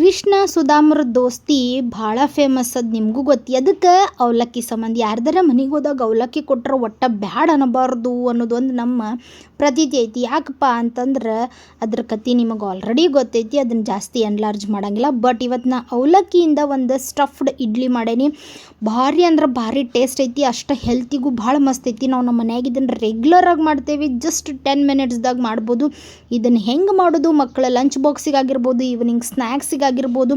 ಕೃಷ್ಣ ಸುಧಾಮರ ದೋಸ್ತಿ ಭಾಳ ಫೇಮಸ್ ಅದು ನಿಮಗೂ ಗೊತ್ತಿ. ಅದಕ್ಕೆ ಅವಲಕ್ಕಿ ಸಂಬಂಧ. ಯಾರ್ದಾರ ಮನೆಗೆ ಹೋದಾಗ ಅವಲಕ್ಕಿ ಕೊಟ್ರೆ ಒಟ್ಟ ಬ್ಯಾಡ ಅನ್ನಬಾರ್ದು ಅನ್ನೋದೊಂದು ನಮ್ಮ ಪ್ರತೀತಿ ಐತಿ. ಯಾಕಪ್ಪ ಅಂತಂದ್ರೆ ಅದ್ರ ಕತಿ ನಿಮಗೆ ಆಲ್ರೆಡಿ ಗೊತ್ತೈತಿ. ಅದನ್ನು ಜಾಸ್ತಿ ಎನ್ಲಾರ್ಜ್ ಮಾಡಂಗಿಲ್ಲ. ಬಟ್ ಇವತ್ತು ನಾ ಅವಲಕ್ಕಿಯಿಂದ ಒಂದು ಸ್ಟಫ್ಡ್ ಇಡ್ಲಿ ಮಾಡೇನಿ. ಭಾರಿ ಅಂದ್ರೆ ಭಾರಿ ಟೇಸ್ಟ್ ಐತಿ. ಅಷ್ಟು ಹೆಲ್ತಿಗೂ ಭಾಳ ಮಸ್ತ್ ಐತಿ. ನಾವು ನಮ್ಮ ಮನ್ಯಾಗ ಇದನ್ನು ರೆಗ್ಯುಲರಾಗಿ ಮಾಡ್ತೇವೆ. ಜಸ್ಟ್ ಟೆನ್ ಮಿನಿಟ್ಸ್ದಾಗ ಮಾಡ್ಬೋದು. ಇದನ್ನು ಹೆಂಗೆ ಮಾಡೋದು? ಮಕ್ಕಳ ಲಂಚ್ ಬಾಕ್ಸಿಗಾಗಿರ್ಬೋದು ಈವ್ನಿಂಗ್ ಸ್ನ್ಯಾಕ್ಸಿಗಾಗಿರ್ಬೋದು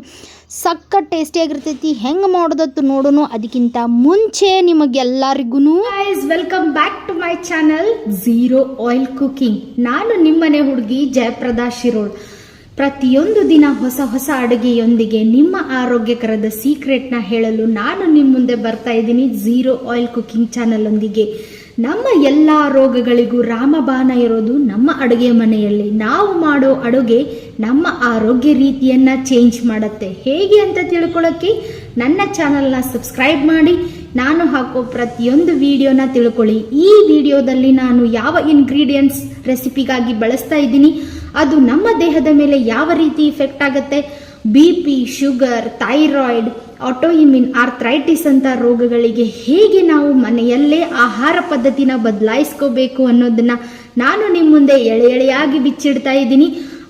ಸಕ್ಕ ಟೇಸ್ಟಿಯಾಗಿರ್ತೈತಿ ಹೆಂಗೆ ಮಾಡೋದತ್ತು ನೋಡೋಣ ಅದಕ್ಕಿಂತ ಮುಂಚೆ ನಿಮಗೆಲ್ಲರಿಗೂ welcome back to my channel zero oil cooking ನಾನು ನಿಮ್ಮನೆ ಹುಡುಗಿ ಜಯಪ್ರದಾ ಶಿರೋಳ್. ಪ್ರತಿಯೊಂದು ದಿನ ಹೊಸ ಹೊಸ ಅಡುಗೆಯೊಂದಿಗೆ ನಿಮ್ಮ ಆರೋಗ್ಯಕರದ ಸೀಕ್ರೆಟ್ನ ಹೇಳಲು ನಾನು ನಿಮ್ಮ ಮುಂದೆ ಬರ್ತಾ ಇದ್ದೀನಿ ಝೀರೋ ಆಯಿಲ್ ಕುಕಿಂಗ್ ಚಾನಲ್ ಒಂದಿಗೆ ನಮ್ಮ ಎಲ್ಲ ರೋಗಗಳಿಗೂ ರಾಮಬಾಣ ಇರೋದು ನಮ್ಮ ಅಡುಗೆ ಮನೆಯಲ್ಲಿ. ನಾವು ಮಾಡೋ ಅಡುಗೆ ನಮ್ಮ ಆರೋಗ್ಯ ರೀತಿಯನ್ನ ಚೇಂಜ್ ಮಾಡುತ್ತೆ. ಹೇಗೆ ಅಂತ ತಿಳ್ಕೊಳ್ಳೋಕ್ಕೆ ನನ್ನ ಚಾನಲ್ನ ಸಬ್ಸ್ಕ್ರೈಬ್ ಮಾಡಿ. ನಾನು ಹಾಕೋ ಪ್ರತಿಯೊಂದು ವಿಡಿಯೋನ ತಿಳ್ಕೊಳ್ಳಿ. ಈ ವಿಡಿಯೋದಲ್ಲಿ ನಾನು ಯಾವ ಇಂಗ್ರೀಡಿಯೆಂಟ್ಸ್ ರೆಸಿಪಿಗಾಗಿ ಬಳಸ್ತಾ ಇದ್ದೀನಿ, ಅದು ನಮ್ಮ ದೇಹದ ಮೇಲೆ ಯಾವ ರೀತಿ ಇಫೆಕ್ಟ್ ಆಗುತ್ತೆ? B P sugar thyroid autoimmune arthritis ಅಂತ ರೋಗಗಳಿಗೆ ಹೇಗೆ ನಾವು ಮನೆಯಲ್ಲೇ ಆಹಾರ ಪದ್ಧತಿನ ಬದಲಾಯಿಸ್ಕೋಬೇಕು ಅನ್ನೋದನ್ನ ನಾನು ನಿಮ್ಮ ಮುಂದೆ ಎಳೆ ಎಳೆಯಾಗಿ ಬಿಚ್ಚಿಡ್ತಾ ಇದ್ದೀನಿ.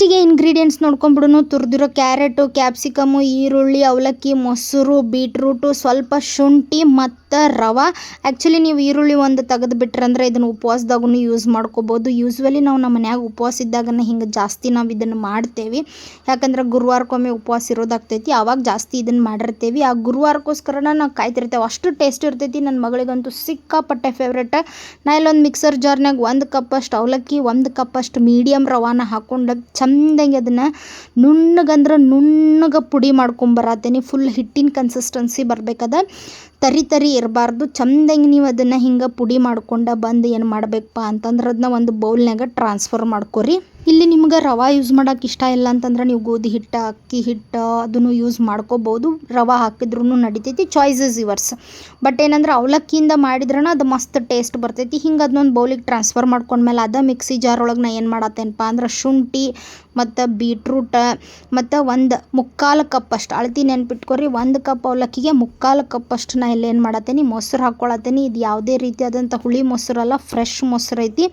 ಫಸ್ಟಿಗೆ ಇಂಗ್ರೀಡಿಯೆಂಟ್ಸ್ ನೋಡ್ಕೊಂಬಿಡೋಣ ತುರಿದಿರೋ ಕ್ಯಾರೆಟು, ಕ್ಯಾಪ್ಸಿಕಮು, ಈರುಳ್ಳಿ, ಅವಲಕ್ಕಿ, ಮೊಸರು, ಬೀಟ್ರೂಟು, ಸ್ವಲ್ಪ ಶುಂಠಿ ಮತ್ತು ರವೆ. ಆ್ಯಕ್ಚುಲಿ ನೀವು ಈರುಳ್ಳಿ ಒಂದು ತೆಗೆದು ಬಿಟ್ರಂದ್ರೆ ಇದನ್ನು ಉಪವಾಸದಾಗೂ ಯೂಸ್ ಮಾಡ್ಕೋಬೋದು. ಯೂಸ್ವಲಿ ನಾವು ನಮ್ಮ ಮನ್ಯಾಗ ಉಪವಾಸ ಇದ್ದಾಗನ ಹಿಂಗೆ ಜಾಸ್ತಿ ನಾವು ಇದನ್ನು ಮಾಡ್ತೇವೆ. ಯಾಕಂದ್ರೆ ಗುರುವಾರಕ್ಕೊಮ್ಮೆ ಉಪವಾಸ ಇರೋದಾಗ್ತೈತಿ ಆವಾಗ ಜಾಸ್ತಿ ಇದನ್ನು ಮಾಡಿರ್ತೇವೆ. ಆ ಗುರುವಾರಕ್ಕೋಸ್ಕರನ ನಾವು ಕಾಯ್ತಿರ್ತೇವೆ. ಅಷ್ಟು ಟೇಸ್ಟ್ ಇರ್ತೈತಿ. ನನ್ನ ಮಗಳಿಗಂತೂ ಸಿಕ್ಕಾಪಟ್ಟೆ ಫೇವ್ರೇಟ್ ನಾ ಇಲ್ಲೊಂದು ಮಿಕ್ಸರ್ ಜಾರ್ನಾಗ ಒಂದು ಕಪ್ಪಷ್ಟು ಅವಲಕ್ಕಿ, ಒಂದು ಕಪ್ಪಷ್ಟು ಮೀಡಿಯಮ್ ರವಾನ ಹಾಕೊಂಡು ಚಂದಂಗೆ ಅದನ್ನು ನುಣ್ಣಗಂದ್ರೆ ನುಣ್ಣಗೆ ಪುಡಿ ಮಾಡ್ಕೊಂಬರತ್ತೀನಿ ಫುಲ್ ಹಿಟ್ಟಿನ ಕನ್ಸಿಸ್ಟೆನ್ಸಿ ಬರ್ಬೇಕದ. ತರಿ ತರಿ ಇರಬಾರ್ದು. ಚಂದಂಗೆ ನೀವು ಅದನ್ನು ಹಿಂಗೆ ಪುಡಿ ಮಾಡ್ಕೊಂಡು ಬಂದು ಏನು ಮಾಡಬೇಕಪ್ಪ ಅಂತಂದ್ರೆ ಅದನ್ನ ಒಂದು ಬೌಲ್ನಾಗ ಟ್ರಾನ್ಸ್ಫರ್ ಮಾಡ್ಕೊರಿ. ಇಲ್ಲಿ ನಿಮ್ಗೆ ರವೆ ಯೂಸ್ ಮಾಡೋಕೆ ಇಷ್ಟ ಇಲ್ಲ ಅಂತಂದ್ರೆ ನೀವು ಗೋಧಿ ಹಿಟ್ಟು, ಅಕ್ಕಿ ಹಿಟ್ಟು ಅದನ್ನು ಯೂಸ್ ಮಾಡ್ಕೋಬೋದು. ರವೆ ಹಾಕಿದ್ರೂ ನಡಿತೈತಿ ಚಾಯ್ಸಸ್ ಯುವರ್ಸ್ ಬಟ್ ಏನಂದ್ರೆ ಅವಲಕ್ಕಿಯಿಂದ ಮಾಡಿದ್ರನ ಅದು ಮಸ್ತ್ ಟೇಸ್ಟ್ ಬರ್ತೈತಿ. ಹಿಂಗೆ ಅದನ್ನೊಂದು ಬೌಲಿಗೆ ಟ್ರಾನ್ಸ್ಫರ್ ಮಾಡ್ಕೊಂಡ್ಮೇಲೆ ಅದ ಮಿಕ್ಸಿ ಜಾರ್ ಒಳಗೆ ನಾ ಏನು ಮಾಡತ್ತೇನಪ್ಪ ಅಂದ್ರೆ ಶುಂಠಿ ಮತ್ತು ಬೀಟ್ರೂಟ ಮತ್ತು ಒಂದು ಮುಕ್ಕಾಲು ಕಪ್ಪಷ್ಟು ಅಳತಿ ನೆನ್ಪಿಟ್ಕೊರಿ, ಒಂದು ಕಪ್ ಅವಲಕ್ಕಿಗೆ ಮುಕ್ಕಾಲು ಕಪ್ಪಷ್ಟು ನಾ ಇಲ್ಲಿ ಏನು ಮಾಡತ್ತೇನೆ, ಮೊಸರು ಹಾಕ್ಕೊಳತ್ತೇನೆ ಇದು ಯಾವುದೇ ರೀತಿಯಾದಂಥ ಹುಳಿ ಮೊಸರಲ್ಲ ಫ್ರೆಶ್ ಮೊಸರು ಐತಿ.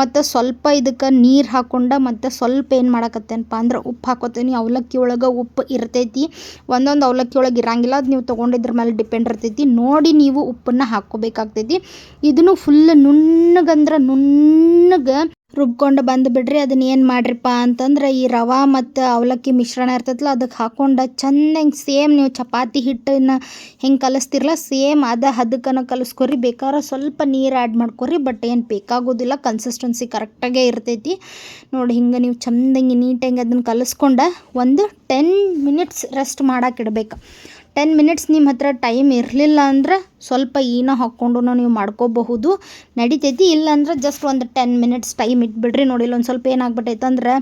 ಮತ್ತು ಸ್ವಲ್ಪ ಇದಕ್ಕೆ ನೀರು ಹಾಕ್ಕೊಂಡು ಮತ್ತು ಸ್ವಲ್ಪ ಏನು ಮಾಡಕತ್ತೇನಪ್ಪ ಅಂದ್ರೆ ಉಪ್ಪು ಹಾಕೋತೀನಿ, ಅವಲಕ್ಕಿ ಒಳಗೆ ಉಪ್ಪು ಇರ್ತೈತಿ. ಒಂದೊಂದು ಅವಲಕ್ಕಿ ಒಳಗೆ ಇರಂಗಿಲ್ಲ, ಅದು ನೀವು ತೊಗೊಂಡಿದ್ರ ಮೇಲೆ ಡಿಪೆಂಡ್ ಇರ್ತೈತಿ. ನೋಡಿ ನೀವು ಉಪ್ಪನ್ನು ಹಾಕ್ಕೋಬೇಕಾಗ್ತೈತಿ ಇದನ್ನು ಫುಲ್ ನುಣ್ಣಗಂದ್ರೆ ನುಣ್ಣಗೆ ರುಬ್ಕೊಂಡು ಬಂದು ಬಿಡ್ರಿ, ಅದನ್ನ ಏನು ಮಾಡ್ರಿಪ್ಪ ಅಂತಂದ್ರೆ ಈ ರವೆ ಮತ್ತು ಅವಲಕ್ಕಿ ಮಿಶ್ರಣ ಇರ್ತೈತಲ್ಲ ಅದಕ್ಕೆ ಹಾಕೊಂಡು ಹೆಂಗೆ ಸೇಮ್ ನೀವು ಚಪಾತಿ ಹಿಟ್ಟನ್ನು ಹೆಂಗೆ ಕಲಿಸ್ತಿರಲ್ಲ ಸೇಮ್ ಅದ ಹದಕ್ಕನ ಕಲಿಸ್ಕೊರಿ, ಬೇಕಾದ್ರೆ ಸ್ವಲ್ಪ ನೀರು ಆ್ಯಡ್ ಮಾಡ್ಕೊರಿ ಬಟ್ ಏನು ಬೇಕಾಗೋದಿಲ್ಲ ಕನ್ಸಿಸ್ಟೆನ್ಸಿ ಕರೆಕ್ಟಾಗೇ ಇರ್ತೈತಿ. ನೋಡಿ ಹಿಂಗೆ ನೀವು ಚಂದಂಗೆ ನೀಟಾಗಿ ಅದನ್ನು ಕಲಿಸ್ಕೊಂಡು ಒಂದು ಟೆನ್ ಮಿನಿಟ್ಸ್ ರೆಸ್ಟ್ ಮಾಡೋಕೆ ಟೆನ್ ಮಿನಿಟ್ಸ್ ನಿಮ್ಮ ಹತ್ರ ಟೈಮ್ ಇರಲಿಲ್ಲ ಅಂದ್ರೆ ಸ್ವಲ್ಪ ಈನ ಹಾಕ್ಕೊಂಡು ನೀವು ಮಾಡ್ಕೋಬಹುದು. ನಡಿತೈತಿ, ಇಲ್ಲಾಂದ್ರೆ ಜಸ್ಟ್ ಒಂದು ಟೆನ್ ಮಿನಿಟ್ಸ್ ಟೈಮ್ ಇಟ್ಬಿಡ್ರಿ ನೋಡಿ, ಇಲ್ಲೊಂದು ಸ್ವಲ್ಪ ಏನಾಗ್ಬಿಟ್ಟೈತೆ ಅಂದ್ರೆ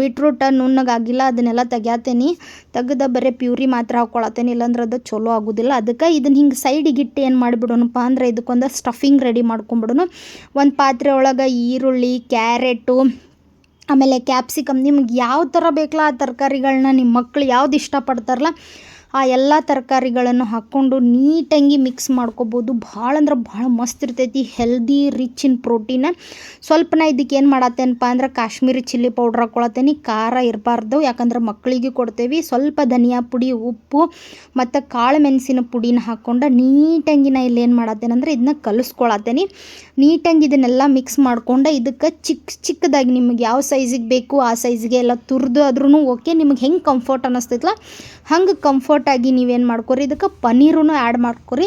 ಬೀಟ್ರೂಟ ನುಣ್ಣಗಾಗಿಲ್ಲ, ಅದನ್ನೆಲ್ಲ ತೆಗ್ಯಾತೇನಿ. ತೆಗೆದ ಬರೀ ಪ್ಯೂರಿ ಮಾತ್ರ ಹಾಕ್ಕೊಳತ್ತೇನೆ ಇಲ್ಲಾಂದ್ರೆ ಅದು ಚಲೋ ಆಗೋದಿಲ್ಲ. ಅದಕ್ಕೆ ಇದನ್ನು ಹಿಂಗೆ ಸೈಡಿಗೆ ಇಟ್ಟು ಏನು ಮಾಡಿಬಿಡೋಣಪ್ಪ ಅಂದ್ರೆ ಇದಕ್ಕೊಂದು ಸ್ಟಫಿಂಗ್ ರೆಡಿ ಮಾಡ್ಕೊಂಬಿಡೋಣ. ಒಂದು ಪಾತ್ರೆ ಒಳಗೆ ಈರುಳ್ಳಿ ಕ್ಯಾರೆಟು ಆಮೇಲೆ ಕ್ಯಾಪ್ಸಿಕಮ್ ನಿಮ್ಗೆ ಯಾವ ಥರ ಬೇಕಲ್ಲ ಆ ತರಕಾರಿಗಳನ್ನ ನಿಮ್ಮ ಮಕ್ಳು ಯಾವ್ದು ಇಷ್ಟಪಡ್ತಾರಲ್ಲ ಆ ಎಲ್ಲ ತರಕಾರಿಗಳನ್ನು ಹಾಕ್ಕೊಂಡು ನೀಟಾಗಿ ಮಿಕ್ಸ್ ಮಾಡ್ಕೋಬೋದು. ಭಾಳ ಅಂದ್ರೆ ಭಾಳ ಮಸ್ತ್ ಇರ್ತೈತಿ ಹೆಲ್ದಿ ರಿಚ್ ಇನ್ ಪ್ರೋಟೀನ್ ಸ್ವಲ್ಪ ನಾ ಇದಕ್ಕೆ ಏನು ಮಾಡತ್ತೇನಪ್ಪ ಅಂದ್ರೆ ಕಾಶ್ಮೀರಿ ಚಿಲ್ಲಿ ಪೌಡ್ರ್ ಹಾಕ್ಕೊಳತ್ತೇನೆ ಖಾರ ಇರಬಾರ್ದು, ಯಾಕಂದ್ರೆ ಮಕ್ಕಳಿಗೆ ಕೊಡ್ತೇವೆ. ಸ್ವಲ್ಪ ಧನಿಯಾ ಪುಡಿ, ಉಪ್ಪು ಮತ್ತು ಕಾಳು ಮೆಣಸಿನ ಪುಡಿನ ಹಾಕ್ಕೊಂಡು ನೀಟಾಗಿ ನಾ ಇಲ್ಲಿ ಏನು ಮಾಡತ್ತೇನಂದ್ರೆ ಇದನ್ನ ಕಲಿಸ್ಕೊಳತ್ತೇನೆ. ನೀಟಾಗಿ ಇದನ್ನೆಲ್ಲ ಮಿಕ್ಸ್ ಮಾಡ್ಕೊಂಡು ಇದಕ್ಕೆ ಚಿಕ್ಕ ಚಿಕ್ಕದಾಗಿ ನಿಮಗೆ ಯಾವ ಸೈಜಿಗೆ ಬೇಕು ಆ ಸೈಜಿಗೆ ಎಲ್ಲ ತುರಿದು ಆದ್ರೂ ಓಕೆ ನಿಮಗೆ ಹೆಂಗೆ ಕಂಫರ್ಟ್ ಅನ್ನಿಸ್ತೈತಲ್ಲ ಹಂಗೆ ಕಂಫರ್ಟಾಗಿ ನೀವೇನು ಮಾಡ್ಕೊರಿ? ಇದಕ್ಕೆ ಪನ್ನೀರೂ ಆ್ಯಡ್ ಮಾಡ್ಕೊರಿ.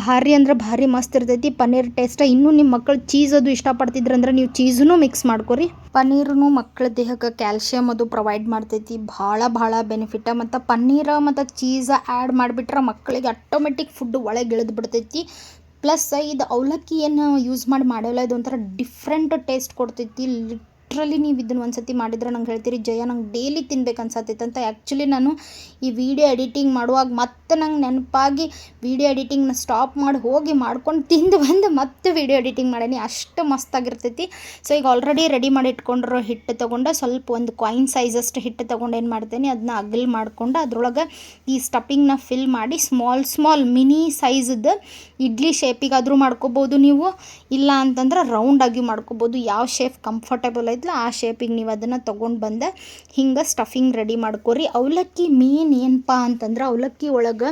ಭಾರಿ ಅಂದ್ರೆ ಭಾರಿ ಮಸ್ತ್ ಇರ್ತೈತಿ. ಪನ್ನೀರ್ ಟೇಸ್ಟ್ ಇನ್ನೂ ನಿಮ್ಮ ಮಕ್ಕಳು ಚೀಸ್ ಅದು ಇಷ್ಟಪಡ್ತಿದ್ರಂದ್ರೆ ನೀವು ಚೀಸೂ ಮಿಕ್ಸ್ ಮಾಡ್ಕೊರಿ. ಪನ್ನೀರೂ ಮಕ್ಕಳ ದೇಹಕ್ಕೆ ಕ್ಯಾಲ್ಶಿಯಮ್ ಅದು ಪ್ರೊವೈಡ್ ಮಾಡ್ತೈತಿ. ಭಾಳ ಭಾಳ ಬೆನಿಫಿಟ್ ಮತ್ತು ಪನ್ನೀರ ಮತ್ತು ಚೀಸ ಆ್ಯಡ್ ಮಾಡಿಬಿಟ್ರೆ ಮಕ್ಕಳಿಗೆ ಆಟೋಮೆಟಿಕ್ ಫುಡ್ ಒಳಗೆ ಇಳಿದು ಬಿಡ್ತೈತಿ. ಪ್ಲಸ್ ಇದು ಅವಲಕ್ಕಿ ಏನು ಯೂಸ್ ಮಾಡಿ ಮಾಡೋಲ್ಲ, ಇದೊಂಥರ ಡಿಫ್ರೆಂಟ್ ಟೇಸ್ಟ್ ಕೊಡ್ತೈತಿ. ಲಿಟ್ರಲಿ ನೀವು ಇದನ್ನು ಒಂದು ಸತಿ ಮಾಡಿದ್ರೆ ನಂಗೆ ಹೇಳ್ತೀರಿ, ಜಯ, ನಂಗೆ ಡೈಲಿ ತಿನ್ಬೇಕು ಅನ್ಸತ್ತೈತೆ ಅಂತ. ಆ್ಯಕ್ಚುಲಿ ನಾನು ಈ ವಿಡಿಯೋ ಎಡಿಟಿಂಗ್ ಮಾಡುವಾಗ ಮತ್ತೆ ನಂಗೆ ನೆನಪಾಗಿ ವಿಡಿಯೋ ಎಡಿಟಿಂಗ್ನ ಸ್ಟಾಪ್ ಮಾಡಿ ಹೋಗಿ ಮಾಡ್ಕೊಂಡು ತಿಂದು ಬಂದು ಮತ್ತೆ ವಿಡಿಯೋ ಎಡಿಟಿಂಗ್ ಮಾಡೀನಿ. ಅಷ್ಟು ಮಸ್ತಾಗಿರ್ತೈತಿ. ಸೊ ಈಗ ಆಲ್ರೆಡಿ ರೆಡಿ ಮಾಡಿ ಇಟ್ಕೊಂಡಿರೋ ಹಿಟ್ಟು ತೊಗೊಂಡು ಸ್ವಲ್ಪ ಒಂದು ಕಾಯಿನ್ ಸೈಜಷ್ಟು ಹಿಟ್ಟು ತೊಗೊಂಡು ಏನು ಮಾಡ್ತೇನೆ ಅದನ್ನ ಅಗಲ್ ಮಾಡಿಕೊಂಡು ಅದರೊಳಗೆ ಈ ಸ್ಟಫಿಂಗ್ನ ಫಿಲ್ ಮಾಡಿ ಸ್ಮಾಲ್ ಸ್ಮಾಲ್ ಮಿನಿ ಸೈಜದ್ದು ಇಡ್ಲಿ ಶೇಪಿಗಾದರೂ ಮಾಡ್ಕೋಬೋದು ನೀವು. ಇಲ್ಲ ಅಂತಂದ್ರೆ ರೌಂಡಾಗಿ ಮಾಡ್ಕೋಬೋದು. ಯಾವ ಶೇಪ್ ಕಂಫರ್ಟೇಬಲ್ ಐತಲ್ಲ ಆ ಶೇಪಿಗೆ ನೀವು ಅದನ್ನು ತೊಗೊಂಡು ಬಂದು, ಹಿಂಗೆ ಸ್ಟಫಿಂಗ್ ರೆಡಿ ಮಾಡ್ಕೊರಿ. ಅವಲಕ್ಕಿ ಮೇನ್ ಏನಪ್ಪ ಅಂತಂದ್ರೆ ಅವಲಕ್ಕಿ ಒಳಗೆ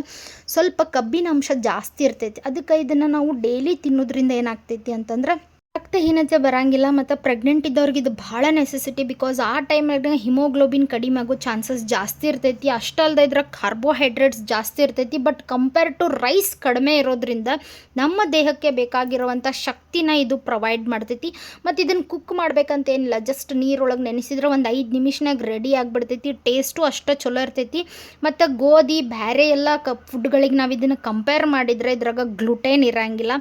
ಸ್ವಲ್ಪ ಕಬ್ಬಿನ ಅಂಶ ಜಾಸ್ತಿ ಇರ್ತೈತಿ. ಅದಕ್ಕೆ ಇದನ್ನು ನಾವು ಡೈಲಿ ತಿನ್ನೋದ್ರಿಂದ ಏನಾಗ್ತೈತಿ ಅಂತಂದ್ರೆ ರಕ್ತಹೀನತೆ ಬರಂಗಿಲ್ಲ ಮತ್ತು ಪ್ರೆಗ್ನೆಂಟ್ ಇದ್ದವ್ರಿಗೆ ಇದು ಭಾಳ ನೆಸೆಸಿಟಿ ಬಿಕಾಸ್ ಆ ಟೈಮ್ನಾಗ ಹಿಮೋಗ್ಲೋಬಿನ್ ಕಡಿಮೆ ಆಗೋ ಚಾನ್ಸಸ್ ಜಾಸ್ತಿ ಇರ್ತೈತಿ. ಅಷ್ಟಲ್ಲದೆ ಇದ್ರಾಗ ಕಾರ್ಬೋಹೈಡ್ರೇಟ್ಸ್ ಜಾಸ್ತಿ ಇರ್ತೈತಿ. ಬಟ್ ಕಂಪೇರ್ ಟು ರೈಸ್ ಕಡಿಮೆ ಇರೋದ್ರಿಂದ ನಮ್ಮ ದೇಹಕ್ಕೆ ಬೇಕಾಗಿರುವಂಥ ಶಕ್ತಿನ ಇದು ಪ್ರೊವೈಡ್ ಮಾಡ್ತೈತಿ. ಮತ್ತು ಇದನ್ನು ಕುಕ್ ಮಾಡ್ಬೇಕಂತ ಏನಿಲ್ಲ. ಜಸ್ಟ್ ನೀರೊಳಗೆ ನೆನೆಸಿದ್ರೆ ಒಂದು ಐದು ನಿಮಿಷನಾಗ ರೆಡಿ ಆಗಿಬಿಡ್ತೈತಿ. ಟೇಸ್ಟು ಅಷ್ಟು ಚಲೋ ಇರ್ತೈತಿ. ಮತ್ತು ಗೋಧಿ ಬೇರೆ ಎಲ್ಲ ಕ ಫುಡ್ಗಳಿಗೆ ನಾವು ಇದನ್ನು ಕಂಪೇರ್ ಮಾಡಿದರೆ ಇದ್ರಾಗ ಗ್ಲುಟೇನ್ ಇರಂಗಿಲ್ಲ.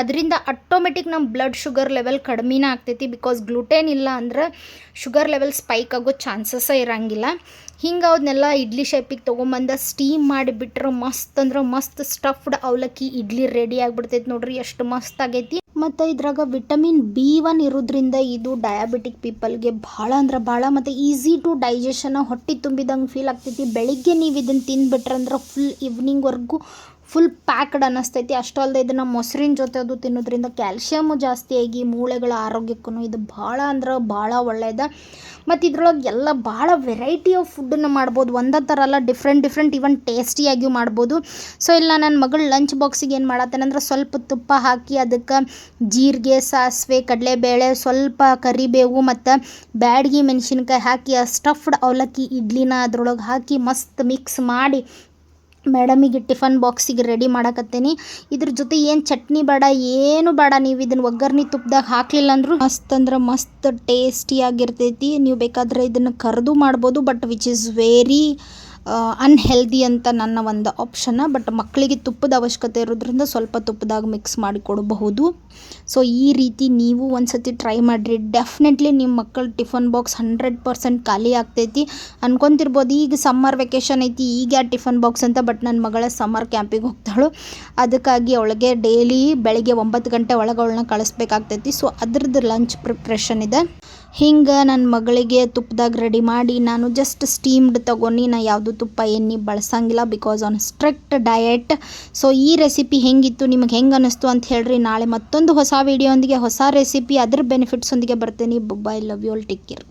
ಅದರಿಂದ ಆಟೋಮೆಟಿಕ್ ನಮ್ಮ ಬ್ಲಡ್ ಶುಗರ್ ಲೆವೆಲ್ ಕಡಿಮೆನೇ ಆಗ್ತೈತಿ ಬಿಕಾಸ್ ಗ್ಲುಟೇನ್ ಇಲ್ಲ ಅಂದ್ರೆ ಶುಗರ್ ಲೆವೆಲ್ ಸ್ಪೈಕ್ ಆಗೋ ಚಾನ್ಸಸ್ಸೇ ಇರಂಗಿಲ್ಲ. ಹಿಂಗೆ ಅವನ್ನೆಲ್ಲ ಇಡ್ಲಿ ಶೇಪಿಗೆ ತೊಗೊಂಬಂದ ಸ್ಟೀಮ್ ಮಾಡಿಬಿಟ್ರೆ ಮಸ್ತ್ ಅಂದ್ರೆ ಮಸ್ತ್ ಸ್ಟಫ್ಡ್ ಅವಲಕ್ಕಿ ಇಡ್ಲಿ ರೆಡಿ ಆಗಿಬಿಡ್ತೈತಿ ನೋಡ್ರಿ, ಎಷ್ಟು ಮಸ್ತ್ ಆಗೈತಿ. ಮತ್ತು ಇದ್ರಾಗ ವಿಟಮಿನ್ ಬಿ ಒನ್ ಇರೋದ್ರಿಂದ ಇದು ಡಯಾಬಿಟಿಕ್ ಪೀಪಲ್ಗೆ ಭಾಳ ಅಂದ್ರೆ ಭಾಳ ಮತ್ತು ಈಸಿ ಟು ಡೈಜೆಷನ್ ಹೊಟ್ಟೆ ತುಂಬಿದಂಗೆ ಫೀಲ್ ಆಗ್ತೈತಿ. ಬೆಳಿಗ್ಗೆ ನೀವು ಇದನ್ನು ತಿಂದ್ಬಿಟ್ರಂದ್ರೆ ಫುಲ್ ಈವ್ನಿಂಗ್ವರೆಗೂ ಫುಲ್ ಪ್ಯಾಕ್ಡ್ ಅನ್ನಿಸ್ತೈತಿ. ಅಷ್ಟು ಅಲ್ಲದೆ ಇದನ್ನು ಮೊಸರಿನ ಜೊತೆ ಅದು ತಿನ್ನೋದ್ರಿಂದ ಕ್ಯಾಲ್ಶಿಯಮು ಜಾಸ್ತಿಯಾಗಿ ಮೂಳೆಗಳ ಆರೋಗ್ಯಕ್ಕೂ ಇದು ಭಾಳ ಅಂದ್ರೆ ಭಾಳ ಒಳ್ಳೆಯದ ಮತ್ತು ಇದ್ರೊಳಗೆ ಎಲ್ಲ ಭಾಳ ವೆರೈಟಿ ಆಫ್ ಫುಡ್ಡನ್ನು ಮಾಡ್ಬೋದು. ಒಂದೇ ಥರ ಎಲ್ಲ ಡಿಫ್ರೆಂಟ್ ಡಿಫ್ರೆಂಟ್ ಇವನ್ ಟೇಸ್ಟಿಯಾಗಿಯೂ ಮಾಡ್ಬೋದು. ಸೊ ಇಲ್ಲ ನನ್ನ ಮಗಳ ಲಂಚ್ ಬಾಕ್ಸಿಗೆ ಏನು ಮಾಡತ್ತೇನಂದ್ರೆ ಸ್ವಲ್ಪ ತುಪ್ಪ ಹಾಕಿ ಅದಕ್ಕೆ ಜೀರಿಗೆ, ಸಾಸಿವೆ, ಕಡಲೆಬೇಳೆ, ಸ್ವಲ್ಪ ಕರಿಬೇವು ಮತ್ತು ಬ್ಯಾಡಗಿ ಮೆಣಸಿನ್ಕಾಯಿ ಹಾಕಿ ಆ ಸ್ಟಫ್ಡ್ ಅವಲಕ್ಕಿ, ಇಡ್ಲಿನ ಅದ್ರೊಳಗೆ ಹಾಕಿ ಮಸ್ತ್ ಮಿಕ್ಸ್ ಮಾಡಿ ಮೇಡಮಿಗೆ ಟಿಫನ್ ಬಾಕ್ಸಿಗೆ ರೆಡಿ ಮಾಡಕತ್ತೇನಿ. ಇದ್ರ ಜೊತೆ ಏನು ಚಟ್ನಿ ಬೇಡ, ಏನು ಬೇಡ, ನೀವು ಇದನ್ನು ಒಗ್ಗರಣಿ ತುಪ್ಪದಾಗ ಹಾಕಲಿಲ್ಲ ಅಂದರೂ ಮಸ್ತ್ ಅಂದ್ರೆ ಮಸ್ತ್ ಟೇಸ್ಟಿಯಾಗಿರ್ತೈತಿ. ನೀವು ಬೇಕಾದರೆ ಇದನ್ನು ಕರೆದು ಮಾಡ್ಬೋದು, but which is very unhealthy ಅಂತ ನನ್ನ ಒಂದು ಆಪ್ಷನ್ನ ಬಟ್ ಮಕ್ಕಳಿಗೆ ತುಪ್ಪದ ಅವಶ್ಯಕತೆ ಇರೋದ್ರಿಂದ ಸ್ವಲ್ಪ ತುಪ್ಪದಾಗ ಮಿಕ್ಸ್ ಮಾಡಿ ಕೊಡಬಹುದು. ಸೊ ಈ ರೀತಿ ನೀವು ಒಂದು ಸತಿ ಟ್ರೈ ಮಾಡಿರಿ. ಡೆಫಿನೆಟ್ಲಿ ನಿಮ್ಮ ಮಕ್ಕಳ ಟಿಫನ್ ಬಾಕ್ಸ್ ಹಂಡ್ರೆಡ್ ಪರ್ಸೆಂಟ್ ಖಾಲಿ ಆಗ್ತೈತಿ. ಅನ್ಕೊಂತಿರ್ಬೋದು, ಈಗ ಸಮ್ಮರ್ ವೆಕೇಷನ್ ಐತಿ, ಈಗ ಯಾರು ಟಿಫನ್ ಬಾಕ್ಸ್ ಅಂತ ಬಟ್ ನನ್ನ ಮಗಳ ಸಮ್ಮರ್ ಕ್ಯಾಂಪಿಗೆ ಹೋಗ್ತಾಳು. ಅದಕ್ಕಾಗಿ ಅವಳಿಗೆ ಡೈಲಿ ಬೆಳಗ್ಗೆ ಒಂಬತ್ತು ಗಂಟೆ ಒಳಗೆ ಅವಳನ್ನ ಕಳಿಸ್ಬೇಕಾಗ್ತೈತಿ. ಸೊ ಅದ್ರದ್ದು ಲಂಚ್ ಪ್ರಿಪ್ರೇಷನ್ ಇದೆ. ಹಿಂಗೆ ನನ್ನ ಮಗಳಿಗೆ ತುಪ್ಪದಾಗ ರೆಡಿ ಮಾಡಿ ನಾನು ಜಸ್ಟ್ ಸ್ಟೀಮ್ಡ್ ತೊಗೊಂಡು ನಾ ಯಾವುದು ತುಪ್ಪ ಎಣ್ಣೆ ಬಳಸಂಗಿಲ್ಲ because on strict diet so ಈ ರೆಸಿಪಿ ಹೆಂಗಿತ್ತು, ನಿಮಗೆ ಹೆಂಗೆ ಅನ್ನಿಸ್ತು ಅಂತ ಹೇಳ್ರಿ. ನಾಳೆ ಮತ್ತೊಂದು ಹೊಸ ವೀಡಿಯೋ ಹೊಸ ರೆಸಿಪಿ ಅದ್ರ ಬೆನಿಫಿಟ್ಸ್ ಒಂದಿಗೆ ಬರ್ತೀನಿ. Bye love you all take care